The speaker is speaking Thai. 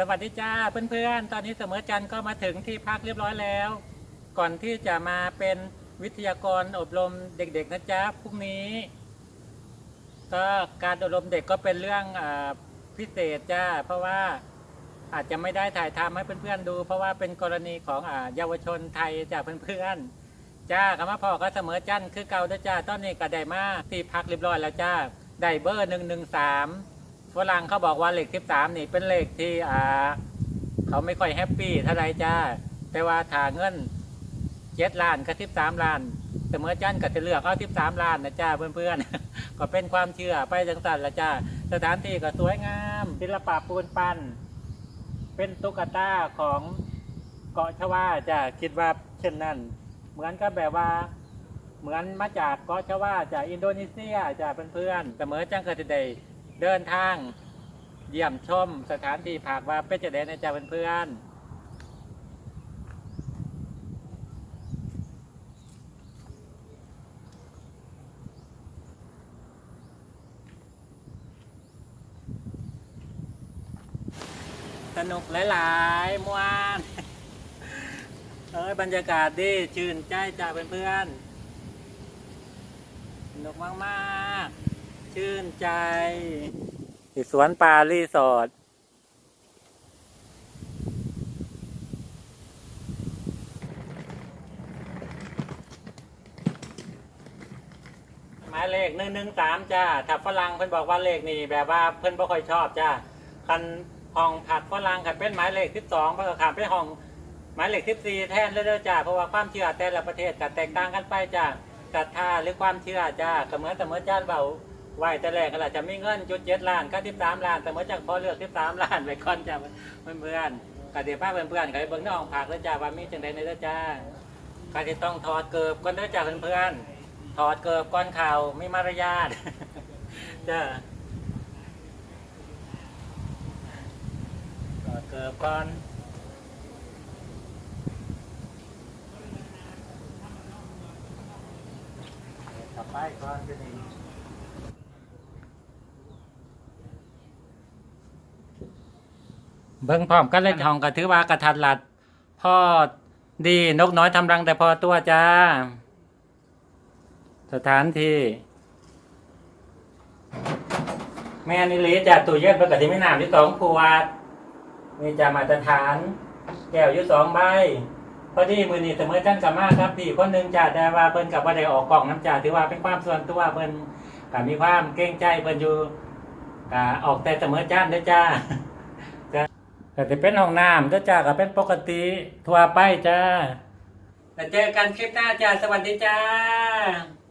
สวัสดีจ้าเพื่อนๆ ตอนนี้เสมอจันก็มาถึงที่พักเรียบร้อยแล้ว ก่อนที่จะมาเป็นวิทยากรอบรมเด็กๆนะจ๊ะพรุ่งนี้ ก็การอบรมเด็กก็เป็นเรื่องอพิเศษจ้าเพราะว่าอาจจะไม่ได้ถ่ายทำให้เพื่อนๆดู เพราะว่าเป็นกรณีของอเยาวชนไทยจ้าเพื่อนๆจ้าคำว่าพ่อก็เสมอจันคือเก่านะจ้าตอนนี้ก็ได้มาที่พักเรียบร้อยแล้วจ้าได้เบอร์หนึ่งหนึ่งสาม ฝรั่งเขาบอกว่าเลขสิบสามนี่เป็นเลขที่อ่าเขาไม่ค่อยแฮปปี้เท่าไรจ้า แต่ว่าถ้าเงินเจ็ดล้านกับสิบสามล้านเสมอจันก็จะเลือกเอาสิบสามล้านนะจ้าเพื่อนๆ ก็เป็นความเชื่อไปจังสันละจ้าสถานที่ก็สวยงามศิลปะปูนปั้น เป็นตุ๊กตาของเกาะชวาจ้าคิดว่าเช่นนั้น เหมือนกับแบบว่าเหมือนมาจากเกาะชวาจากอินโดนีเซียจ้าเพื่อนๆเสมอจังก็จะได้ เดินทาง เยี่ยมชมสถานที่พักว่าเป็นจะได้นะจ๊ะเพื่อนๆสนุกหลายๆมวนเอ้ยบรรยากาศดีชื่นใจจ้าเพื่อนๆสนุกมาก ๆ ชื่นใจที่สวนปลารีสอร์ทหมายเลขหนึ่งหนึ่งสามจ้าถ้าฝรั่งเพิ่นบอกว่าเลขนี่แบบว่าเพิ่นบ่ค่อยชอบจ้าคันห้องผักฝรั่งคันเป็นหมายเลขสิบสองเพิ่นก็ขามไปห้องหมายเลขสิบสี่แทนเลยเด้อจ้าเพราะว่าความเชื่อแต่ละประเทศก็แตกต่างกันไปจ้าศรัทธาหรือความเชื่อจ้าเหมือแต่เมื่อจ้าเบา ไหวแต่แรกก็อาจจะมีเงินจุดเจ็ดล้านก็ทิบสามล้านแต่เมื่อจากพอเลือกทิบสามล้านไปก่อนจ้าเพื่อนเพื่อนก็เดี๋ยวป้าเพื่อนเพื่อนๆก็เบิ่งน้องผักแล้วจ้าว่ามีจังใดในเด้อจ้าก็จะต้องถอดเกิบก่อนเด้อจ้าเพื่อนเพื่อนๆถอดเกิบก่อนข่าวไมีมารยาทจ้าถอดเกิบก่อนกลับไปก่อนจะนี่ เบิ่งพร้อมกันเลยทองก็ถือว่ากระทัดรัดพ่อดีนกน้อยทำรังแต่พอตัวจ้า สถานที่ แม่นิลิจะตู้เย็นปกติไม่น้ำที่สองขวดนี่จะมาตรฐาน แก้วอยู่สองใบพอดีมือนี้เสมอจันกับมากครับพี่คนหนึ่งจ่าแต่ว่าเพิ่นกับว่าได้ออกกล่องน้ำจ่าถือว่าเป็นความส่วนตัวเพิ่นกับมีความเกรงใจเพิ่นอยู่กับออกแต่เสมอจันเด้อจ้า แต่จะเป็นห้องน้ำถ้าจ้าก็เป็นปกติทั่วไปจ้าแล้วเจอกันคลิปหน้าจ้าสวัสดีจ้า